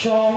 সহ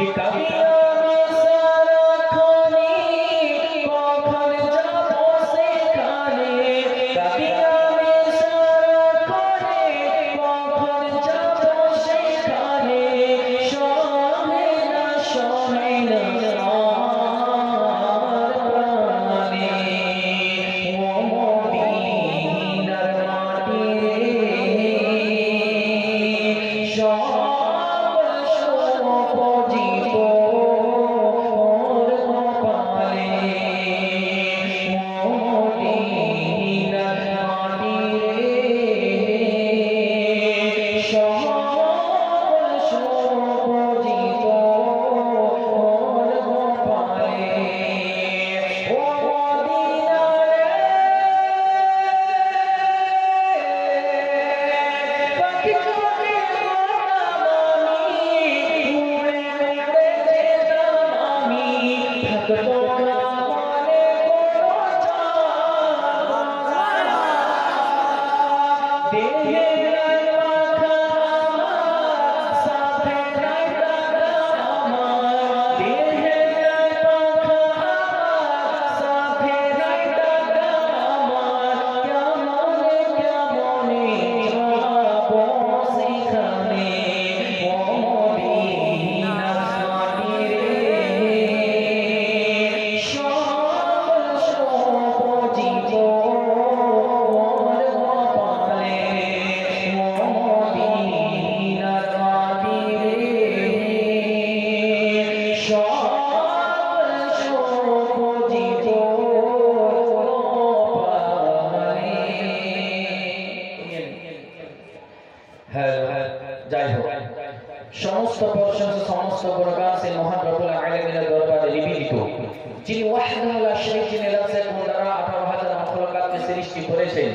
Mi camino Yeah. যাই হোক সমস্ত প্রশংসা, সমস্ত গুণগান সেই মহান রব্বুল আলামিনের দরবারে নিবেদিত। যিনি ওয়াহদাহু লা শারীকা সৃষ্টি করেছেন।